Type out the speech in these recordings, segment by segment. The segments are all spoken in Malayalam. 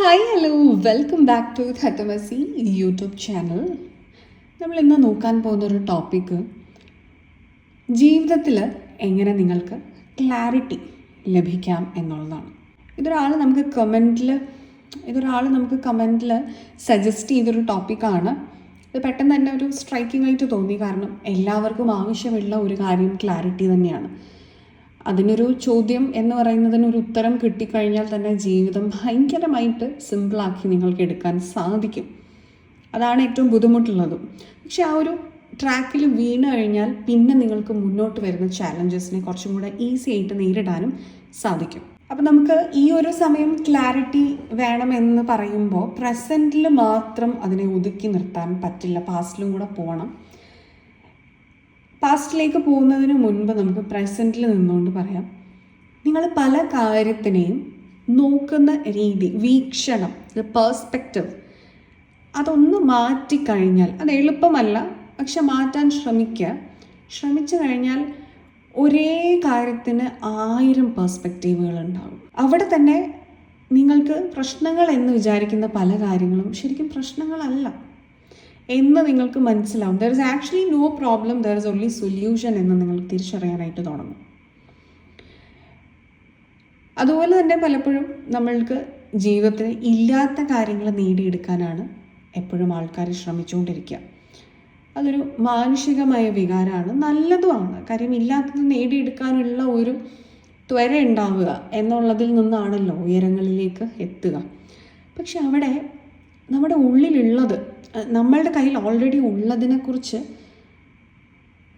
Hi hello welcome back to ഹത്തമസി YouTube channel നമ്മൾ ഇന്ന് നോക്കാൻ പോകുന്ന ഒരു ടോപ്പിക്ക് ജീവിതത്തിൽ എങ്ങനെ നിങ്ങൾക്ക് ക്ലാരിറ്റി ലഭിക്കാം എന്നുള്ളതാണ്. ഇതൊരാൾ നമുക്ക് കമന്റിൽ ഇതൊരാൾ നമുക്ക് കമന്റിൽ സജസ്റ്റ് ചെയ്തൊരു ടോപ്പിക്കാണ് ഇത് പെട്ടെന്ന് തന്നെ ഒരു സ്ട്രൈക്കിംഗ് ആയിട്ട് തോന്നി. കാരണം എല്ലാവർക്കും ആവശ്യമുള്ള ഒരു കാര്യം ക്ലാരിറ്റി തന്നെയാണ്. അതിനൊരു ചോദ്യം എന്ന് പറയുന്നതിന് ഒരു ഉത്തരം കിട്ടിക്കഴിഞ്ഞാൽ തന്നെ ജീവിതം ഭയങ്കരമായിട്ട് സിമ്പിളാക്കി നിങ്ങൾക്ക് എടുക്കാൻ സാധിക്കും. അതാണ് ഏറ്റവും ബുദ്ധിമുട്ടുള്ളതും. പക്ഷെ ആ ഒരു ട്രാക്കിൽ വീണ് കഴിഞ്ഞാൽ പിന്നെ നിങ്ങൾക്ക് മുന്നോട്ട് വരുന്ന ചാലഞ്ചസിനെ കുറച്ചും കൂടെ ഈസി ആയിട്ട് നേരിടാനും സാധിക്കും. അപ്പം നമുക്ക് ഈ ഒരു സമയം ക്ലാരിറ്റി വേണമെന്ന് പറയുമ്പോൾ പ്രസന്റിൽ മാത്രം അതിനെ ഒതുക്കി നിർത്താൻ പറ്റില്ല. പാസ്റ്റിലും കൂടെ പോകണം. പാസ്റ്റിലേക്ക് പോകുന്നതിന് മുൻപ് നമുക്ക് പ്രസന്റിൽ നിന്നുകൊണ്ട് പറയാം. നിങ്ങൾ പല കാര്യത്തിനെയും നോക്കുന്ന രീതി വീക്ഷണം പേഴ്സ്പെക്റ്റീവ് അതൊന്ന് മാറ്റിക്കഴിഞ്ഞാൽ അത് എളുപ്പമല്ല പക്ഷെ മാറ്റാൻ ശ്രമിക്കുക. ശ്രമിച്ചു കഴിഞ്ഞാൽ ഒരേ കാര്യത്തിന് ആയിരം പേഴ്സ്പെക്റ്റീവുകൾ ഉണ്ടാകും. അവിടെ തന്നെ നിങ്ങൾക്ക് പ്രശ്നങ്ങൾ എന്ന് വിചാരിക്കുന്ന പല കാര്യങ്ങളും ശരിക്കും പ്രശ്നങ്ങളല്ല. എന്ന് നിങ്ങൾക്ക് മനസ്സിലാവും. There is actually no problem there is only solution എന്ന് നിങ്ങൾ തിരിച്ചറിയാനായിട്ട് തുടങ്ങും അതുപോലെ തന്നെ പലപ്പോഴും നമ്മൾക്ക് ജീവിതത്തിൽ ഇല്ലാത്ത കാര്യങ്ങൾ നേടിയെടുക്കാനാണ് എപ്പോഴും ആൾക്കാർ ശ്രമിച്ചുകൊണ്ടിരിക്കുക. അതൊരു മാനുഷികമായ വികാരമാണ്. നല്ലതുമാണ്. കാര്യം ഇല്ലാത്തത് നേടിയെടുക്കാനുള്ള ഒരു ത്വര ഉണ്ടാവുക എന്നുള്ളതിൽ നിന്നാണല്ലോ ഉയരങ്ങളിലേക്ക് എത്തുക. പക്ഷെ അവിടെ നമ്മുടെ ഉള്ളിലുള്ളത് നമ്മളുടെ കയ്യിൽ ഓൾറെഡി ഉള്ളതിനെക്കുറിച്ച്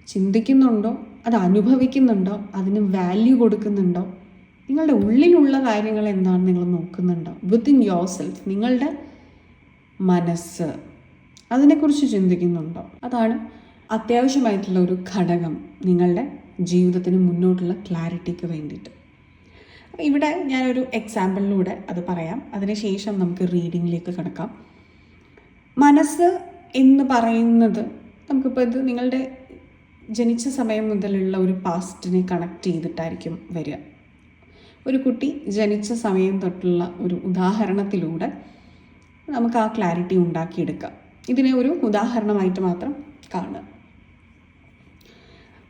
ചിന്തിക്കുന്നുണ്ടോ? അത് അനുഭവിക്കുന്നുണ്ടോ? അതിന് വാല്യൂ കൊടുക്കുന്നുണ്ടോ? നിങ്ങളുടെ ഉള്ളിലുള്ള കാര്യങ്ങൾ എന്താണ് നിങ്ങൾ നോക്കുന്നുണ്ടോ? വിത്തിൻ യോർ സെൽഫ് നിങ്ങളുടെ മനസ്സ് അതിനെക്കുറിച്ച് ചിന്തിക്കുന്നുണ്ടോ? അതാണ് അത്യാവശ്യമായിട്ടുള്ള ഒരു ഘടകം നിങ്ങളുടെ ജീവിതത്തിന് മുന്നോട്ടുള്ള ക്ലാരിറ്റിക്ക് വേണ്ടിയിട്ട്. ഇവിടെ ഞാനൊരു എക്സാമ്പിളിലൂടെ അത് പറയാം. അതിനുശേഷം നമുക്ക് റീഡിങ്ങിലേക്ക് കിടക്കാം. മനസ്സ് എന്ന് പറയുന്നത് നമുക്കിപ്പോൾ ഇത് നിങ്ങളുടെ ജനിച്ച സമയം മുതലുള്ള ഒരു പാസ്റ്റിനെ കണക്ട് ചെയ്തിട്ടായിരിക്കും വരിക. ഒരു കുട്ടി ജനിച്ച സമയം തൊട്ടുള്ള ഒരു ഉദാഹരണത്തിലൂടെ നമുക്ക് ആ ക്ലാരിറ്റി ഉണ്ടാക്കിയെടുക്കാം. ഇതിനെ ഒരു ഉദാഹരണമായിട്ട് മാത്രം കാണുക.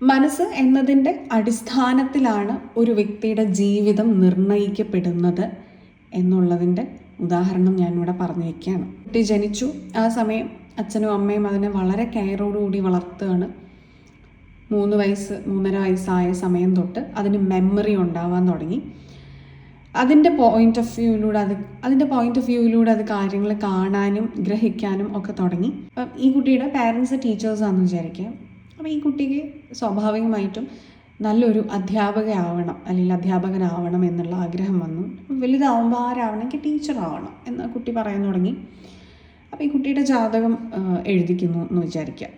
മനസ്സ് എന്നതിന്റെ അടിസ്ഥാനത്തിലാണ് ഒരു വ്യക്തിയുടെ ജീവിതം നിർണയിക്കപ്പെടുന്നത് എന്നുള്ളതിന്റെ ഉദാഹരണം ഞാനിവിടെ പറഞ്ഞു വയ്ക്കുകയാണ് കുട്ടി ജനിച്ചു. ആ സമയം അച്ഛനും അമ്മയും അതിനെ വളരെ കെയറോടുകൂടി വളർത്തുകയാണ്. മൂന്ന് വയസ്സ് മൂന്നര വയസ്സായ സമയം തൊട്ട് അതിന് മെമ്മറി ഉണ്ടാവാൻ തുടങ്ങി. അതിന്റെ പോയിന്റ് ഓഫ് വ്യൂവിലൂടെ അത് അതിന്റെ പോയിന്റ് ഓഫ് വ്യൂവിലൂടെ അത് കാര്യങ്ങൾ കാണാനും ഗ്രഹിക്കാനും ഒക്കെ തുടങ്ങി. അപ്പം ഈ കുട്ടിയുടെ പാരൻസ് ടീച്ചേഴ്സാണെന്ന് വിചാരിക്കുക അപ്പോൾ ഈ കുട്ടിക്ക് സ്വാഭാവികമായിട്ടും നല്ലൊരു അധ്യാപകയാവണം അല്ലെങ്കിൽ അധ്യാപകനാവണം എന്നുള്ള ആഗ്രഹം വന്നു. വലുതാവുമ്പോൾ ആരാവണമെങ്കിൽ ടീച്ചറാവണം എന്ന് കുട്ടി പറയാൻ തുടങ്ങി. അപ്പോൾ ഈ കുട്ടിയുടെ ജാതകം എഴുതിക്കുന്നു എന്ന് വിചാരിക്കുക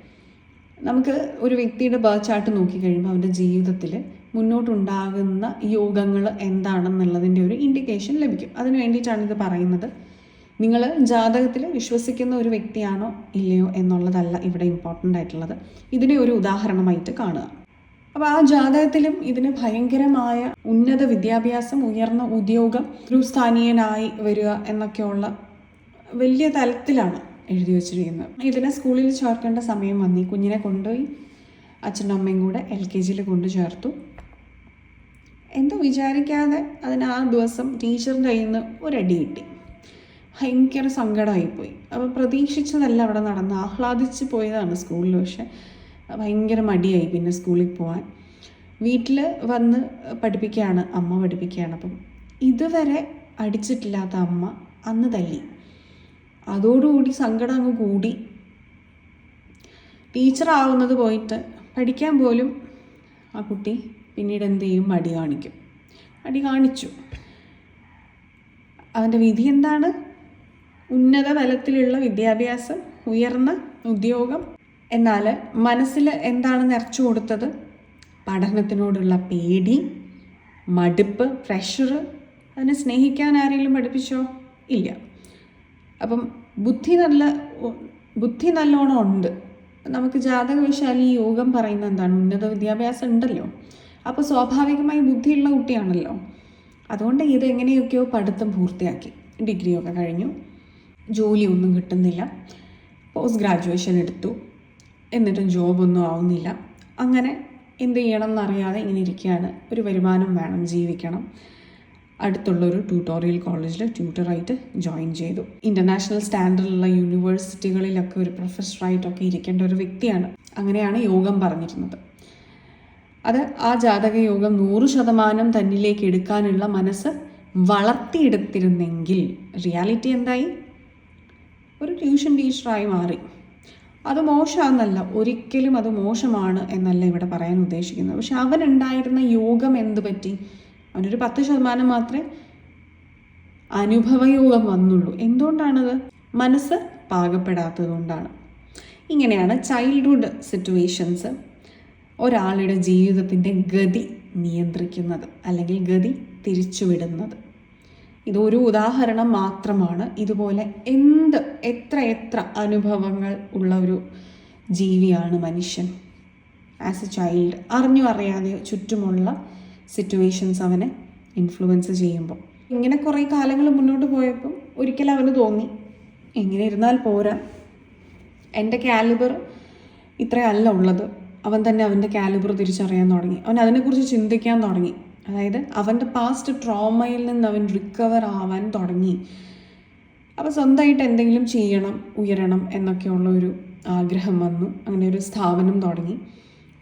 നമുക്ക് ഒരു വ്യക്തിയുടെ ബർത്ത് ചാർട്ട് നോക്കിക്കഴിയുമ്പോൾ അവന്റെ ജീവിതത്തിൽ മുന്നോട്ടുണ്ടാകുന്ന യോഗങ്ങൾ എന്താണെന്നുള്ളതിന്റെ ഒരു ഇൻഡിക്കേഷൻ ലഭിക്കും. അതിന് വേണ്ടിയിട്ടാണ് ഇത് പറയുന്നത്. നിങ്ങൾ ജാതകത്തിൽ വിശ്വസിക്കുന്ന ഒരു വ്യക്തിയാണോ ഇല്ലയോ എന്നുള്ളതല്ല ഇവിടെ ഇമ്പോർട്ടന്റ് ആയിട്ടുള്ളത്. ഇതിനെ ഒരു ഉദാഹരണമായിട്ട് കാണുക. അപ്പോൾ ആ ജാതകത്തിലും ഇതിന് ഭയങ്കരമായ ഉന്നത വിദ്യാഭ്യാസം ഉയർന്ന ഉദ്യോഗം ഗുരുസ്ഥാനീയനായി വരിക എന്നൊക്കെയുള്ള വലിയ തലത്തിലാണ് എഴുതി വച്ചിരിക്കുന്നത്. ഇതിനെ സ്കൂളിൽ ചേർക്കേണ്ട സമയം വന്നി. കുഞ്ഞിനെ കൊണ്ടുപോയി അച്ഛനും അമ്മയും കൂടെ എൽ കെ ജിയിൽ കൊണ്ടു ചേർത്തു. എന്തോ വിചാരിക്കാതെ അതിന് ആ ദിവസം ടീച്ചറിന്റെ കയ്യിൽ നിന്ന് ഒരടി കിട്ടി. ഭയങ്കര സങ്കടമായിപ്പോയി. അപ്പോൾ പ്രതീക്ഷിച്ചതല്ല അവിടെ നടന്ന്. ആഹ്ലാദിച്ച് പോയതാണ് സ്കൂളിൽ. പക്ഷെ ഭയങ്കര മടിയായി പിന്നെ സ്കൂളിൽ പോകാൻ വീട്ടിൽ വന്ന് പഠിപ്പിക്കുകയാണ് അമ്മ പഠിപ്പിക്കുകയാണ് അപ്പം ഇതുവരെ അടിച്ചിട്ടില്ലാത്ത അമ്മ അന്ന് തല്ലി. അതോടുകൂടി സങ്കടം അങ്ങ് കൂടി. ടീച്ചറാവുന്നത് പോയിട്ട് പഠിക്കാൻ പോലും ആ കുട്ടി പിന്നീട് എന്ത് ചെയ്യും? മടി കാണിക്കും. മടി കാണിച്ചു. അവന്റെ വിധി എന്താണ്? ഉന്നത തലത്തിലുള്ള വിദ്യാഭ്യാസം ഉയർന്ന ഉദ്യോഗം എന്നാൽ മനസ്സിൽ എന്താണ് നിറച്ചു കൊടുത്തത്? പഠനത്തിനോടുള്ള പേടി മടുപ്പ് പ്രഷർ അതിനെ സ്നേഹിക്കാൻ ആരെങ്കിലും പഠിപ്പിച്ചോ? ഇല്ല. അപ്പം ബുദ്ധി നല്ല ബുദ്ധി നല്ലോണം ഉണ്ട്. നമുക്ക് ജാതകവശാൽ ഈ യോഗം പറയുന്ന എന്താണ്? ഉന്നത വിദ്യാഭ്യാസം ഉണ്ടല്ലോ. അപ്പോൾ സ്വാഭാവികമായി ബുദ്ധിയുള്ള കുട്ടിയാണല്ലോ. അതുകൊണ്ട് ഇത് എങ്ങനെയൊക്കെയോ പഠിത്തം പൂർത്തിയാക്കി. ഡിഗ്രിയൊക്കെ കഴിഞ്ഞു. ജോലിയൊന്നും കിട്ടുന്നില്ല. പോസ്റ്റ് ഗ്രാജുവേഷൻ എടുത്തു. എന്നിട്ടും ജോബൊന്നും ആവുന്നില്ല. അങ്ങനെ എന്ത് ചെയ്യണം എന്നറിയാതെ ഇങ്ങനെ ഇരിക്കുകയാണ്. ഒരു വരുമാനം വേണം ജീവിക്കണം. അടുത്തുള്ളൊരു ട്യൂട്ടോറിയൽ കോളേജിൽ ട്യൂട്ടറായിട്ട് ജോയിൻ ചെയ്തു. ഇന്റർനാഷണൽ സ്റ്റാൻഡേർഡിലുള്ള യൂണിവേഴ്സിറ്റികളിലൊക്കെ ഒരു പ്രൊഫസറായിട്ടൊക്കെ ഇരിക്കേണ്ട ഒരു വ്യക്തിയാണ്. അങ്ങനെയാണ് യോഗം പറഞ്ഞിരുന്നത്. അത് ആ ജാതക യോഗം നൂറ് ശതമാനം തന്നിലേക്ക് എടുക്കാനുള്ള മനസ്സ് വളർത്തിയെടുത്തിരുന്നെങ്കിൽ റിയാലിറ്റി എന്തായി? ഒരു ട്യൂഷൻ ടീച്ചറായി മാറി. അത് മോശമാണെന്നല്ല ഒരിക്കലും അത് മോശമാണ് എന്നല്ല ഇവിടെ പറയാൻ ഉദ്ദേശിക്കുന്നത്. പക്ഷെ അവനുണ്ടായിരുന്ന യോഗം എന്ത് പറ്റി? അവനൊരു പത്ത് ശതമാനം മാത്രമേ അനുഭവയോഗം വന്നുള്ളൂ. എന്തുകൊണ്ടാണത്? മനസ്സ് പാകപ്പെടാത്തതുകൊണ്ടാണ് ഇങ്ങനെയാണ് ചൈൽഡ്ഹുഡ് സിറ്റുവേഷൻസ് ഒരാളുടെ ജീവിതത്തിന്റെ ഗതി നിയന്ത്രിക്കുന്നത് അല്ലെങ്കിൽ ഗതി തിരിച്ചുവിടുന്നത്. ഇതൊരു ഉദാഹരണം മാത്രമാണ്. ഇതുപോലെ എന്ത് എത്ര എത്ര അനുഭവങ്ങൾ ഉള്ള ഒരു ജീവിയാണ് മനുഷ്യൻ. ആസ് എ ചൈൽഡ് അറിഞ്ഞു അറിയാതെ ചുറ്റുമുള്ള സിറ്റുവേഷൻസ് അവനെ ഇൻഫ്ലുവൻസ് ചെയ്യുമ്പോൾ. ഇങ്ങനെ കുറേ കാലങ്ങൾ മുന്നോട്ട് പോയപ്പോൾ ഒരിക്കൽ അവന് തോന്നി എങ്ങനെ ഇരുന്നാൽ പോരാ? എന്റെ കാലിബർ ഇത്രയല്ല ഉള്ളത്. അവൻ തന്നെ അവന്റെ കാലിബർ തിരിച്ചറിയാൻ തുടങ്ങി. അവൻ അതിനെക്കുറിച്ച് ചിന്തിക്കാൻ തുടങ്ങി. അതായത് അവന്റെ പാസ്റ്റ് ട്രോമയിൽ നിന്ന് അവൻ റിക്കവർ ആവാൻ തുടങ്ങി. അപ്പോൾ സ്വന്തമായിട്ട് എന്തെങ്കിലും ചെയ്യണം ഉയരണം എന്നൊക്കെയുള്ള ഒരു ആഗ്രഹം വന്നു. അങ്ങനെ ഒരു സ്ഥാപനം തുടങ്ങി.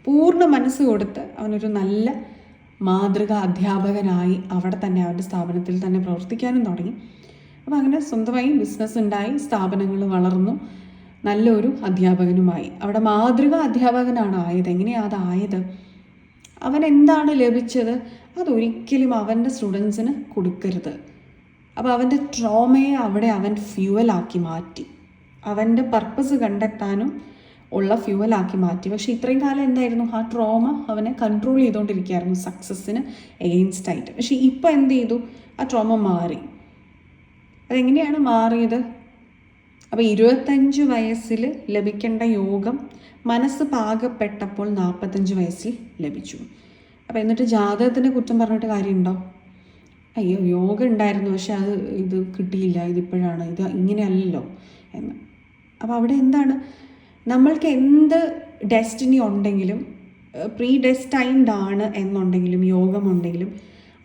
പൂർണ മനസ്സ് കൊടുത്ത് അവനൊരു നല്ല മാതൃക അധ്യാപകനായി അവിടെ തന്നെ അവന്റെ സ്ഥാപനത്തിൽ തന്നെ പ്രവർത്തിക്കാനും തുടങ്ങി. അപ്പോൾ അങ്ങനെ സ്വന്തമായി ബിസിനസ് ഉണ്ടായി സ്ഥാപനങ്ങൾ വളർന്നു. നല്ലൊരു അധ്യാപകനുമായി. അവിടെ മാതൃക അധ്യാപകനാണ് ആയത്. എങ്ങനെയാണ് അതായത് അവൻ എന്താണ് ലഭിച്ചത്? അതൊരിക്കലും അവന്റെ സ്റ്റുഡൻസിന് കൊടുക്കരുത്. അപ്പോൾ അവന്റെ ട്രോമയെ അവിടെ അവൻ ഫ്യൂവലാക്കി മാറ്റി. അവന്റെ പർപ്പസ് കണ്ടെത്താനും ഉള്ള ഫ്യൂവലാക്കി മാറ്റി. പക്ഷെ ഇത്രയും കാലം എന്തായിരുന്നു? ആ ട്രോമ അവനെ കൺട്രോൾ ചെയ്തുകൊണ്ടിരിക്കുകയായിരുന്നു സക്സസ്സിന് എഗെയിൻസ്റ്റ് ആയിട്ട്. പക്ഷേ ഇപ്പോൾ എന്ത് ചെയ്തു? ആ ട്രോമ മാറി. അതെങ്ങനെയാണ് മാറിയത്? അപ്പോൾ ഇരുപത്തഞ്ച് വയസ്സിൽ ലഭിക്കേണ്ട യോഗം മനസ്സ് പാകപ്പെട്ടപ്പോൾ നാൽപ്പത്തഞ്ച് വയസ്സിൽ ലഭിച്ചു. അപ്പോൾ എന്നിട്ട് ജാതകത്തിനെ കുറ്റം പറഞ്ഞിട്ട് കാര്യമുണ്ടോ? അയ്യോ യോഗ ഉണ്ടായിരുന്നു പക്ഷെ അത് ഇത് കിട്ടിയില്ല ഇതിപ്പോഴാണ് ഇത് ഇങ്ങനെയല്ലല്ലോ എന്ന്. അപ്പോൾ അവിടെ എന്താണ്? നമ്മൾക്ക് എന്ത് ഡെസ്റ്റിനി ഉണ്ടെങ്കിലും പ്രീ ഡെസ്റ്റൈൻഡ് ആണ് എന്നുണ്ടെങ്കിലും യോഗമുണ്ടെങ്കിലും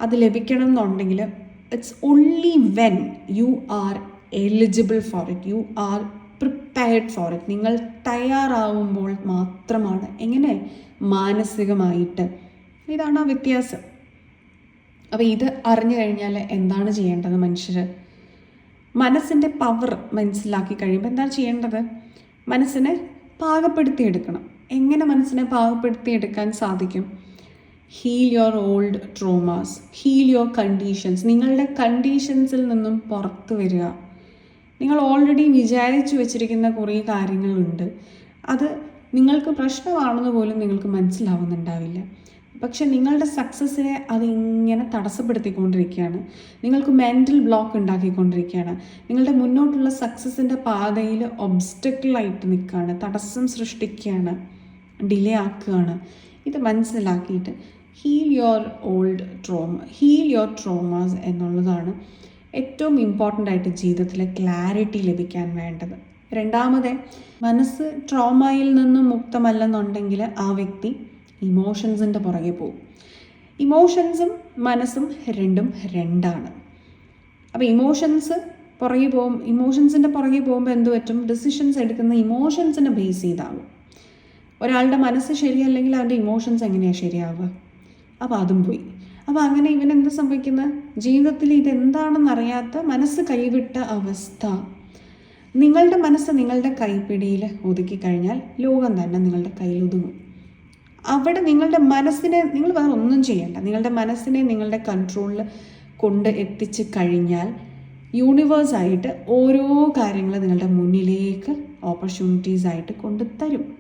അത് ലഭിക്കണം എന്നുണ്ടെങ്കിൽ it's only when you are eligible for it you are prepared for it നിങ്ങൾ തയ്യാറാവുമ്പോൾ മാത്രമാണ് എങ്ങനെ? മാനസികമായിട്ട്. ഇതാണ് ആ വ്യത്യാസം. അപ്പോൾ ഇത് അറിഞ്ഞു കഴിഞ്ഞാൽ എന്താണ് ചെയ്യേണ്ടത് മനുഷ്യർ മനസ്സിന്റെ പവർ മനസ്സിലാക്കി കഴിയുമ്പോൾ എന്താണ് ചെയ്യേണ്ടത്? മനസ്സിനെ പാകപ്പെടുത്തിയെടുക്കണം. എങ്ങനെ മനസ്സിനെ പാകപ്പെടുത്തിയെടുക്കാൻ സാധിക്കും? Heal your old traumas heal your conditions നിങ്ങളുടെ കണ്ടീഷൻസിൽ നിന്നും പുറത്തു വരിക. നിങ്ങൾ ഓൾറെഡി വിചാരിച്ചു വെച്ചിരിക്കുന്ന കുറേ കാര്യങ്ങളുണ്ട്. അത് നിങ്ങൾക്ക് പ്രശ്നമാണെന്ന് പോലും നിങ്ങൾക്ക് മനസ്സിലാവുന്നുണ്ടാവില്ല. പക്ഷെ നിങ്ങളുടെ സക്സസ്സിനെ അതിങ്ങനെ തടസ്സപ്പെടുത്തിക്കൊണ്ടിരിക്കുകയാണ്. നിങ്ങൾക്ക് മെന്റൽ ബ്ലോക്ക് ഉണ്ടാക്കിക്കൊണ്ടിരിക്കുകയാണ്. നിങ്ങളുടെ മുന്നോട്ടുള്ള സക്സസ്സിന്റെ പാതയിൽ ഒബ്സ്റ്റക്കിളായിട്ട് നിൽക്കുകയാണ്. തടസ്സം സൃഷ്ടിക്കുകയാണ്. ഡിലേ ആക്കുകയാണ്. ഇത് മനസ്സിലാക്കിയിട്ട് heal your old trauma heal your traumas എന്നുള്ളതാണ് ഏറ്റവും ഇമ്പോർട്ടന്റ് ആയിട്ട് ജീവിതത്തിലെ ക്ലാരിറ്റി ലഭിക്കാൻ വേണ്ടത്. രണ്ടാമത് മനസ്സ് ട്രോമയിൽ നിന്നും മുക്തമല്ലെന്നുണ്ടെങ്കിൽ ആ വ്യക്തി ഇമോഷൻസിന്റെ പുറകെ പോകും. ഇമോഷൻസും മനസ്സും രണ്ടും രണ്ടാണ്. അപ്പോൾ ഇമോഷൻസ് പുറകെ പോകും ഇമോഷൻസിന്റെ പുറകെ പോകുമ്പോൾ എന്ത് പറ്റും? ഡിസിഷൻസ് എടുക്കുന്ന ഇമോഷൻസിനെ ബേസ് ചെയ്താകും ഒരാളുടെ മനസ്സ് ശരിയല്ലെങ്കിൽ അവന്റെ ഇമോഷൻസ് എങ്ങനെയാണ് ശരിയാവുക? അപ്പോൾ അതും പോയി. അപ്പോൾ അങ്ങനെ ഇവൻ എന്ത് സംഭവിക്കുന്നത് ജീവിതത്തിൽ ഇതെന്താണെന്ന് അറിയാത്ത മനസ്സ് കൈവിട്ട അവസ്ഥ. നിങ്ങളുടെ മനസ്സ് നിങ്ങളുടെ കൈപ്പിടിയിൽ ഒതുക്കി കഴിഞ്ഞാൽ ലോകം തന്നെ നിങ്ങളുടെ കയ്യിൽ ഒതുങ്ങും. അവിടെ നിങ്ങളുടെ മനസ്സിനെ നിങ്ങൾ വേറെ ഒന്നും ചെയ്യണ്ട. നിങ്ങളുടെ മനസ്സിനെ നിങ്ങളുടെ കൺട്രോളിൽ കൊണ്ട് എത്തിച്ച് കഴിഞ്ഞാൽ യൂണിവേഴ്സായിട്ട് ഓരോ കാര്യങ്ങൾ നിങ്ങളുടെ മുന്നിലേക്ക് ഓപ്പർച്യൂണിറ്റീസ് ആയിട്ട് കൊണ്ട് തരും.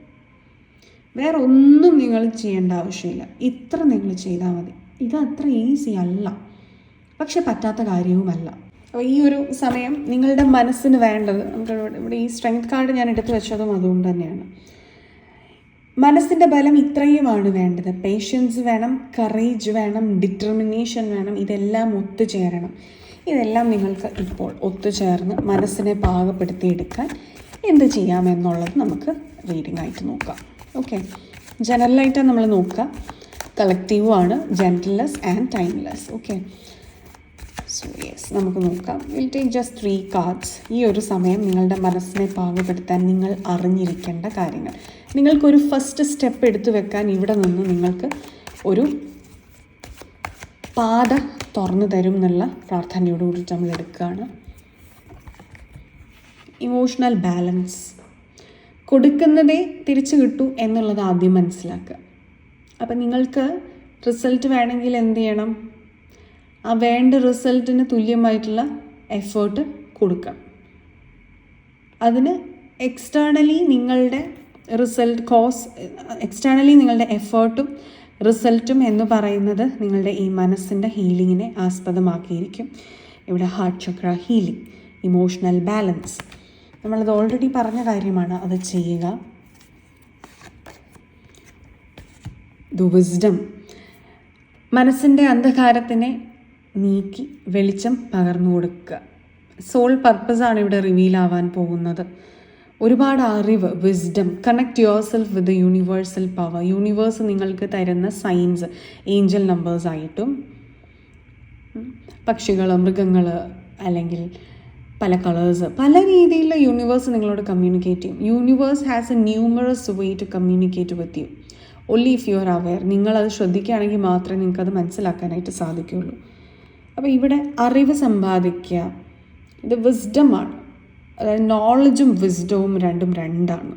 വേറെ ഒന്നും നിങ്ങൾ ചെയ്യേണ്ട ആവശ്യമില്ല. ഇത്ര നിങ്ങൾ ചെയ്താൽ മതി. ഇത് അത്ര ഈസി അല്ല. പക്ഷെ പറ്റാത്ത കാര്യവുമല്ല. അപ്പോൾ ഈ ഒരു സമയം നിങ്ങളുടെ മനസ്സിന് വേണ്ടത് നമുക്ക് ഇവിടെ ഈ സ്ട്രെങ്ത് കാർഡ് ഞാൻ എടുത്തു വെച്ചതും അതുകൊണ്ട് തന്നെയാണ്. മനസ്സിന്റെ ബലം ഇത്രയുമാണ് വേണ്ടത്. പേഷ്യൻസ് വേണം കറേജ് വേണം ഡിറ്റർമിനേഷൻ വേണം. ഇതെല്ലാം ഒത്തുചേരണം. ഇതെല്ലാം നിങ്ങൾക്ക് ഇപ്പോൾ ഒത്തുചേർന്ന് മനസ്സിനെ പാകപ്പെടുത്തിയെടുക്കാൻ എന്ത് ചെയ്യാമെന്നുള്ളത് നമുക്ക് റീഡിംഗ് ആയിട്ട് നോക്കാം. ഓക്കെ ജനറലായിട്ട് നമ്മൾ നോക്കുക. കളക്റ്റീവാണ് ആണ് and timeless okay so yes നമുക്ക് നോക്കാം. Will take just three cards ഈ ഒരു സമയം നിങ്ങളുടെ മനസ്സിനെ പാകപ്പെടുത്താൻ നിങ്ങൾ അറിഞ്ഞിരിക്കേണ്ട കാര്യങ്ങൾ. നിങ്ങൾക്കൊരു ഫസ്റ്റ് സ്റ്റെപ്പ് എടുത്തു വെക്കാൻ ഇവിടെ നിന്ന് നിങ്ങൾക്ക് ഒരു പാത തുറന്നു തരും എന്നുള്ള പ്രാർത്ഥനയോടുകൂടി നമ്മൾ എടുക്കുകയാണ്. ഇമോഷണൽ ബാലൻസ് കൊടുക്കുന്നതേ തിരിച്ചു കിട്ടൂ എന്നുള്ളത് ആദ്യം മനസ്സിലാക്കുക. അപ്പം നിങ്ങൾക്ക് റിസൾട്ട് വേണമെങ്കിൽ എന്ത് ചെയ്യണം? ആ വേണ്ട റിസൾട്ടിന് തുല്യമായിട്ടുള്ള എഫേർട്ട് കൊടുക്കണം അതിന് എക്സ്റ്റേണലി നിങ്ങളുടെ റിസൾട്ട് കോസ് എക്സ്റ്റേണലി നിങ്ങളുടെ എഫേർട്ടും റിസൾട്ടും എന്ന് പറയുന്നത് നിങ്ങളുടെ ഈ മനസ്സിന്റെ ഹീലിങ്ങിനെ ആസ്പദമാക്കിയിരിക്കും. ഇവിടെ heart chakra healing emotional balance നമ്മളത് ഓൾറെഡി പറഞ്ഞ കാര്യമാണ് അത് ചെയ്യുക. ദ വിസ്ഡം മനസ്സിന്റെ അന്ധകാരത്തിനെ നീക്കി വെളിച്ചം പകർന്നു കൊടുക്കുക സോൾ പർപ്പസാണ് ഇവിടെ റിവീൽ ആവാൻ പോകുന്നത്. ഒരുപാട് അറിവ് wisdom connect yourself with universal power universe നിങ്ങൾക്ക് തരുന്ന സൈൻസ് ഏഞ്ചൽ നമ്പേഴ്സ് ആയിട്ടും പക്ഷികൾ മൃഗങ്ങൾ അല്ലെങ്കിൽ പല കളേഴ്സ് പല രീതിയിലുള്ള യൂണിവേഴ്സ് നിങ്ങളോട് കമ്മ്യൂണിക്കേറ്റ് ചെയ്യും. Universe has a numerous way to communicate with you only if you are aware നിങ്ങളത് ശ്രദ്ധിക്കുകയാണെങ്കിൽ മാത്രമേ നിങ്ങൾക്കത് മനസ്സിലാക്കാനായിട്ട് സാധിക്കുകയുള്ളൂ. അപ്പോൾ ഇവിടെ അറിവ് സമ്പാദിക്കുക ഇത് വിസ്ഡമാണ് അതായത് നോളജും വിസ്ഡവും രണ്ടും രണ്ടാണ്.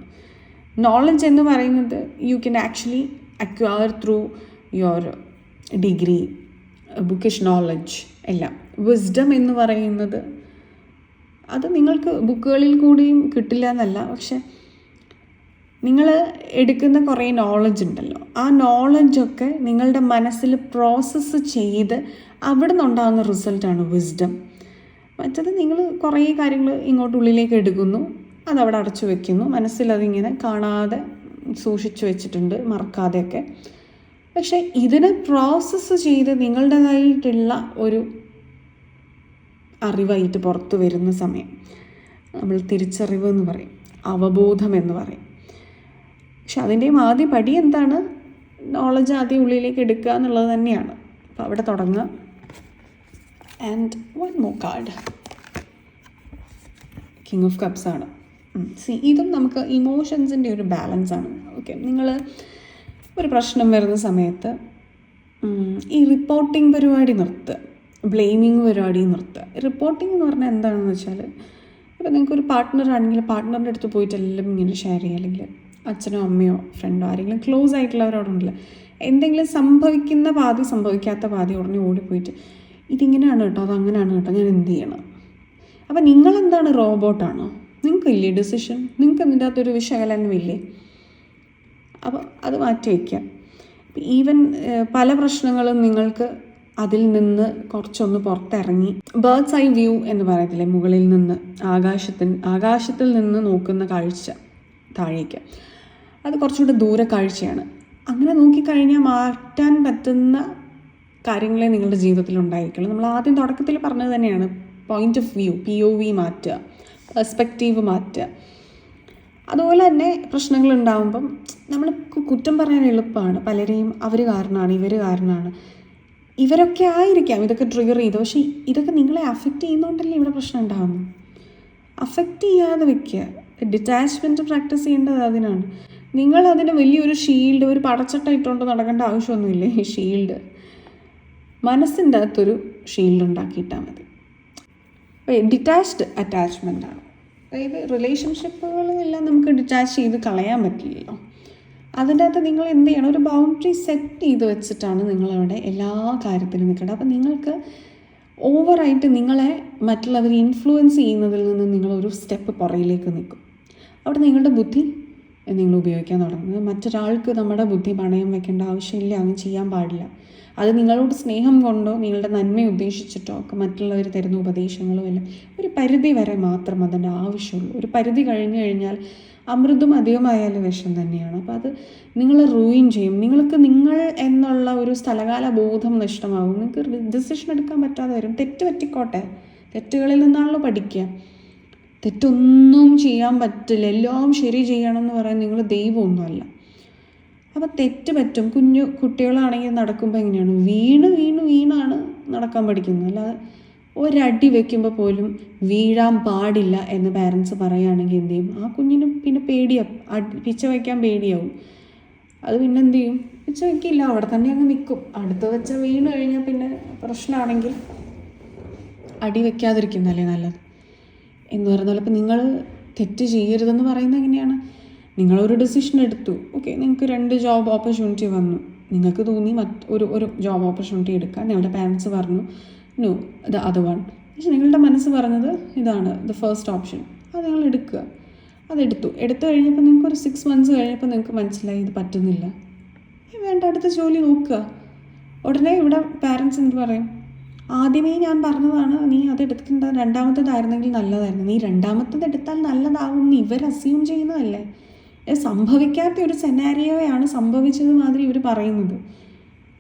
നോളജ് എന്ന് പറയുന്നത് you can actually acquire through your degree bookish knowledge എല്ലാം. വിസ്ഡം എന്ന് പറയുന്നത് അത് നിങ്ങൾക്ക് ബുക്കുകളിൽ കൂടിയും കിട്ടില്ല എന്നല്ല പക്ഷെ നിങ്ങൾ എടുക്കുന്ന കുറേ നോളജ് ഉണ്ടല്ലോ. ആ നോളജൊക്കെ നിങ്ങളുടെ മനസ്സിൽ പ്രോസസ്സ് ചെയ്ത് അവിടെ നിന്നുണ്ടാകുന്ന റിസൾട്ടാണ് വിസ്ഡം മറ്റത് നിങ്ങൾ കുറേ കാര്യങ്ങൾ ഇങ്ങോട്ട് ഉള്ളിലേക്ക് എടുക്കുന്നു. അതവിടെ അടച്ചു വെക്കുന്നു. മനസ്സിലതിങ്ങനെ കാണാതെ സൂക്ഷിച്ചു വെച്ചിട്ടുണ്ട് മറക്കാതെയൊക്കെ. പക്ഷേ ഇതിനെ പ്രോസസ്സ് ചെയ്ത് നിങ്ങളുടേതായിട്ടുള്ള ഒരു അറിവായിട്ട് പുറത്തു വരുന്ന സമയം. നമ്മൾ തിരിച്ചറിവ് എന്ന് പറയും അവബോധം എന്ന് പറയും. പക്ഷെ അതിന്റെയും ആദ്യ പടി എന്താണ്? നോളജ് ആദ്യം ഉള്ളിലേക്ക് എടുക്കുക എന്നുള്ളത് തന്നെയാണ്. അപ്പോൾ അവിടെ തുടങ്ങുക. And one more card king of cups ആണ്. സി ഇതും നമുക്ക് ഇമോഷൻസിന്റെ ഒരു ബാലൻസ് ആണ്. ഓക്കെ നിങ്ങൾ ഒരു പ്രശ്നം വരുന്ന സമയത്ത് ഈ റിപ്പോർട്ടിംഗ് പരിപാടി നിർത്തുക ബ്ലെയിമിങ് പരിപാടി നിർത്തുക റിപ്പോർട്ടിംഗ് എന്ന് പറഞ്ഞാൽ എന്താണെന്ന് വെച്ചാൽ ഇപ്പോൾ നിങ്ങൾക്കൊരു പാർട്ട്ണർ ആണെങ്കിൽ പാർട്ട്ണറിന്റെ അടുത്ത് പോയിട്ട് എല്ലാം ഇങ്ങനെ ഷെയർ ചെയ്യുക. അല്ലെങ്കിൽ അച്ഛനോ അമ്മയോ ഫ്രണ്ടോ ആരെങ്കിലും ക്ലോസ് ആയിട്ടുള്ളവരോടുണ്ടല്ലോ എന്തെങ്കിലും സംഭവിക്കുന്ന പാതി സംഭവിക്കാത്ത പാതി ഉടനെ ഓടിപ്പോയിട്ട് ഇതിങ്ങനെയാണ് കേട്ടോ അത് അങ്ങനെയാണ് കേട്ടോ ഞാൻ എന്ത് ചെയ്യണം? അപ്പം നിങ്ങളെന്താണ് റോബോട്ടാണോ? നിങ്ങൾക്കില്ലേ ഡിസിഷൻ? നിങ്ങൾക്ക് അതിന്റെ അകത്തൊരു വിശകലനമില്ലേ? അപ്പോൾ അത് മാറ്റി വയ്ക്കാം. ഈവൻ പല പ്രശ്നങ്ങളും നിങ്ങൾക്ക് അതിൽ നിന്ന് കുറച്ചൊന്ന് പുറത്തിറങ്ങി. ബേർഡ്സ് ഐ വ്യൂ എന്ന് പറയത്തില്ലേ മുകളിൽ നിന്ന് ആകാശത്തിൽ ആകാശത്തിൽ നിന്ന് നോക്കുന്ന കാഴ്ച താഴേക്ക്. അത് കുറച്ചുകൂടെ ദൂരെ കാഴ്ചയാണ് അങ്ങനെ നോക്കിക്കഴിഞ്ഞാൽ മാറ്റാൻ പറ്റുന്ന കാര്യങ്ങളെ നിങ്ങളുടെ ജീവിതത്തിൽ ഉണ്ടായിരിക്കുള്ളൂ നമ്മൾ ആദ്യം തുടക്കത്തിൽ പറഞ്ഞത് തന്നെയാണ് point of view P O V മാറ്റുക പെർസ്പെക്റ്റീവ് മാറ്റുക. അതുപോലെ തന്നെ പ്രശ്നങ്ങൾ ഉണ്ടാകുമ്പം നമ്മൾ കുറ്റം പറയാൻ എളുപ്പമാണ്. പലരെയും അവർ കാരണമാണ് ഇവർ കാരണമാണ്. ഇവരൊക്കെ ആയിരിക്കാം ഇതൊക്കെ ട്രിഗർ ചെയ്ത്. പക്ഷേ ഇതൊക്കെ നിങ്ങളെ അഫക്റ്റ് ചെയ്യുന്നതുകൊണ്ടല്ലേ ഇവിടെ പ്രശ്നം ഉണ്ടാകുന്നു അഫക്റ്റ് ചെയ്യാതെ വെക്കുക. ഡിറ്റാച്ച്മെന്റ് പ്രാക്ടീസ് ചെയ്യേണ്ടത് അതിനാണ്. നിങ്ങൾ അതിന് വലിയൊരു ഷീൽഡ് ഒരു പടച്ചട്ട ഇട്ടുകൊണ്ട് നടക്കേണ്ട ആവശ്യമൊന്നുമില്ല. ഈ ഷീൽഡ് മനസ്സിന്റെ അകത്തൊരു ഷീൽഡ് ഉണ്ടാക്കിയിട്ടാൽ മതി ഡിറ്റാച്ച്ഡ് അറ്റാച്ച്മെന്റ് ആണ് അതായത് റിലേഷൻഷിപ്പുകളെല്ലാം നമുക്ക് ഡിറ്റാച്ച് ചെയ്ത് കളയാൻ പറ്റില്ലല്ലോ. അതിന്റെ അകത്ത് നിങ്ങൾ എന്ത് ചെയ്യണം? ഒരു ബൗണ്ടറി സെറ്റ് ചെയ്ത് വെച്ചിട്ടാണ് നിങ്ങളവിടെ എല്ലാ കാര്യത്തിലും നിൽക്കേണ്ടത്. അപ്പം നിങ്ങൾക്ക് ഓവറായിട്ട് നിങ്ങളെ മറ്റുള്ളവർ ഇൻഫ്ലുവൻസ് ചെയ്യുന്നതിൽ നിന്ന് നിങ്ങളൊരു സ്റ്റെപ്പ് പുറയിലേക്ക് നിൽക്കും. അവിടെ നിങ്ങളുടെ ബുദ്ധി നിങ്ങൾ ഉപയോഗിക്കാൻ തുടങ്ങുന്നത്. മറ്റൊരാൾക്ക് നമ്മുടെ ബുദ്ധി പണയം വെക്കേണ്ട ആവശ്യമില്ല അങ്ങ് ചെയ്യാൻ പാടില്ല. അത് നിങ്ങളോട് സ്നേഹം കൊണ്ടോ നിങ്ങളുടെ നന്മ ഉദ്ദേശിച്ചിട്ടോ ഒക്കെ മറ്റുള്ളവർ തരുന്ന ഉപദേശങ്ങളും എല്ലാം ഒരു പരിധി വരെ മാത്രം അതിന്റെ ആവശ്യമുള്ളൂ. ഒരു പരിധി കഴിഞ്ഞു കഴിഞ്ഞാൽ അമൃതും അധികമായാലും വിഷം തന്നെയാണ്. അപ്പോൾ അത് നിങ്ങളെ റൂയിൻ ചെയ്യും. നിങ്ങൾക്ക് നിങ്ങൾ എന്നുള്ള ഒരു സ്ഥലകാല ബോധം നഷ്ടമാകും. നിങ്ങൾക്ക് ഡിസിഷൻ എടുക്കാൻ പറ്റാതെ വരും. തെറ്റ് പറ്റിക്കോട്ടെ. തെറ്റുകളിൽ നിന്നാണല്ലോ പഠിക്കുക. തെറ്റൊന്നും ചെയ്യാൻ പറ്റില്ല. എല്ലാം ശരി ചെയ്യണം എന്ന് പറയാൻ നിങ്ങൾ ദൈവമൊന്നുമല്ല. അപ്പം തെറ്റ് പറ്റും. കുഞ്ഞു കുട്ടികളാണെങ്കിൽ നടക്കുമ്പോൾ എങ്ങനെയാണ്? വീണ് വീണ് വീണാണ് നടക്കാൻ പഠിക്കുന്നത്. അല്ലാതെ ഒരടി വെക്കുമ്പോൾ പോലും വീഴാൻ പാടില്ല എന്ന് പാരൻസ് പറയുകയാണെങ്കിൽ എന്ത് ചെയ്യും? ആ കുഞ്ഞിന് പിന്നെ പേടിയാവും പിച്ച വയ്ക്കാൻ പേടിയാവും. അത് പിന്നെ എന്ത് ചെയ്യും? പിച്ച വയ്ക്കില്ല. അവിടെ തന്നെ അങ്ങ് നിൽക്കും അടുത്ത് വെച്ച വീണ് കഴിഞ്ഞാൽ പിന്നെ പ്രശ്നമാണെങ്കിൽ അടി വയ്ക്കാതിരിക്കുന്നതല്ലേ നല്ലത്. എന്ന് പറയുന്ന പോലെ ഇപ്പം നിങ്ങൾ തെറ്റ് ചെയ്യരുതെന്ന് പറയുന്നത് എങ്ങനെയാണ്? നിങ്ങളൊരു ഡെസിഷൻ എടുത്തു. ഓക്കെ നിങ്ങൾക്ക് രണ്ട് ജോബ് ഓപ്പർച്യൂണിറ്റി വന്നു. നിങ്ങൾക്ക് തോന്നി മറ്റ് ഒരു ഒരു ജോബ് ഓപ്പർച്യൂണിറ്റി എടുക്കാൻ. നിങ്ങളുടെ പാരൻസ് പറഞ്ഞു നോ ദ അത് വൺ പക്ഷെ നിങ്ങളുടെ മനസ്സ് പറഞ്ഞത് ഇതാണ് ദ ഫസ്റ്റ് ഓപ്ഷൻ അത് നിങ്ങൾ എടുക്കുക. അതെടുത്തു. എടുത്തു കഴിഞ്ഞപ്പോൾ നിങ്ങൾക്ക് ഒരു സിക്സ് മന്ത്സ് കഴിഞ്ഞപ്പോൾ നിങ്ങൾക്ക് മനസ്സിലായി ഇത് പറ്റുന്നില്ല. വേണ്ട അടുത്ത ജോലി നോക്കുക. ഉടനെ ഇവിടെ പാരൻസ് എന്ത് പറയും? ആദ്യമേ ഞാൻ പറഞ്ഞതാണ് നീ അത് എടുക്കേണ്ട രണ്ടാമത്തേതായിരുന്നെങ്കിൽ നല്ലതായിരുന്നു. നീ രണ്ടാമത്തേത് എടുത്താൽ നല്ലതാകും എന്ന് ഇവർ അസ്യൂം ചെയ്യുന്നതല്ലേ? സംഭവിക്കാത്ത ഒരു സെനാരിയോയാണ് സംഭവിച്ചത് മാതിരി ഇവർ പറയുന്നത്.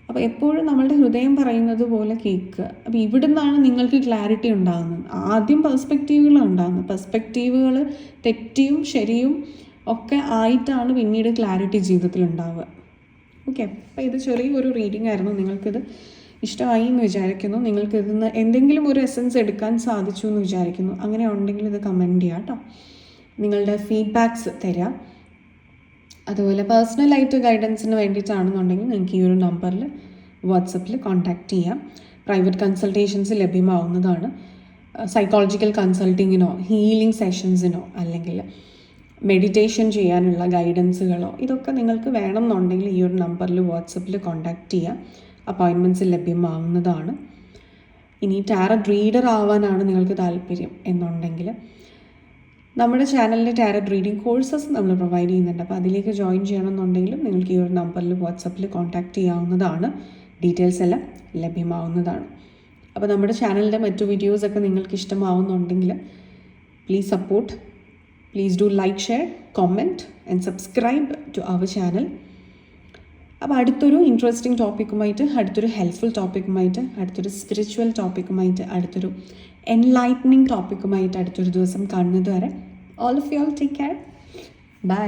അപ്പോൾ എപ്പോഴും നമ്മളുടെ ഹൃദയം പറയുന്നത് പോലെ കേൾക്കുക. അപ്പോൾ ഇവിടുന്നാണ് നിങ്ങൾക്ക് ക്ലാരിറ്റി ഉണ്ടാകുന്നത്. ആദ്യം പെർസ്പെക്റ്റീവുകൾ ഉണ്ടാകുന്നത്. പെർസ്പെക്റ്റീവുകൾ തെറ്റിയും ശരിയും ഒക്കെ ആയിട്ടാണ് പിന്നീട് ക്ലാരിറ്റി ജീവിതത്തിൽ ഉണ്ടാവുക ഓക്കെ അപ്പോൾ ഇത് ചെറിയൊരു റീഡിംഗ് ആയിരുന്നു. നിങ്ങൾക്കിത് ഇഷ്ടമായി എന്ന് വിചാരിക്കുന്നു. നിങ്ങൾക്ക് ഇതിൽ നിന്ന് എന്തെങ്കിലും ഒരു എസൻസ് എടുക്കാൻ സാധിച്ചു എന്ന് വിചാരിക്കുന്നു. അങ്ങനെ ഉണ്ടെങ്കിൽ ഇത് കമന്റ് ചെയ്യാം കേട്ടോ. നിങ്ങളുടെ ഫീഡ്ബാക്ക്സ് തരാം. അതുപോലെ പേഴ്സണലായിട്ട് ഗൈഡൻസിന് വേണ്ടിയിട്ടാണെന്നുണ്ടെങ്കിൽ നിങ്ങൾക്ക് ഈ ഒരു നമ്പറിൽ വാട്സപ്പിൽ കോൺടാക്റ്റ് ചെയ്യാം. പ്രൈവറ്റ് കൺസൾട്ടേഷൻസ് ലഭ്യമാവുന്നതാണ്. സൈക്കോളജിക്കൽ കൺസൾട്ടിങ്ങിനോ ഹീലിംഗ് സെഷൻസിനോ അല്ലെങ്കിൽ മെഡിറ്റേഷൻ ചെയ്യാനുള്ള ഗൈഡൻസുകളോ ഇതൊക്കെ നിങ്ങൾക്ക് വേണമെന്നുണ്ടെങ്കിൽ ഈ ഒരു നമ്പറിൽ വാട്സപ്പിൽ കോൺടാക്റ്റ് ചെയ്യാം. അപ്പോയിൻമെന്റ്സ് ലഭ്യമാവുന്നതാണ്. ഇനി ടാരറ്റ് റീഡർ ആവാനാണ് നിങ്ങൾക്ക് താല്പര്യം എന്നുണ്ടെങ്കിൽ നമ്മുടെ ചാനലിൽ ടാരറ്റ് റീഡിംഗ് കോഴ്സസ് നമ്മൾ പ്രൊവൈഡ് ചെയ്യുന്നുണ്ട്. അപ്പോൾ അതിലേക്ക് ജോയിൻ ചെയ്യണമെന്നുണ്ടെങ്കിലും നിങ്ങൾക്ക് ഈ ഒരു നമ്പറിൽ വാട്സപ്പിൽ കോൺടാക്റ്റ് ചെയ്യാവുന്നതാണ്. ഡീറ്റെയിൽസ് എല്ലാം ലഭ്യമാവുന്നതാണ്. അപ്പോൾ നമ്മുടെ ചാനലിന്റെ മറ്റു വീഡിയോസൊക്കെ നിങ്ങൾക്ക് ഇഷ്ടമാവുന്നുണ്ടെങ്കിൽ please support please do like share comment and subscribe to our channel അപ്പോൾ അടുത്തൊരു ഇൻട്രസ്റ്റിംഗ് ടോപ്പിക്കുമായിട്ട് അടുത്തൊരു ഹെൽപ്ഫുൾ ടോപ്പിക്കുമായിട്ട് അടുത്തൊരു സ്പിരിച്വൽ ടോപ്പിക്കുമായിട്ട് അടുത്തൊരു എൻലൈറ്റനിങ് ടോപ്പിക്കുമായിട്ട് അടുത്തൊരു ദിവസം കാണുന്നത് വരെ all of you all take care bye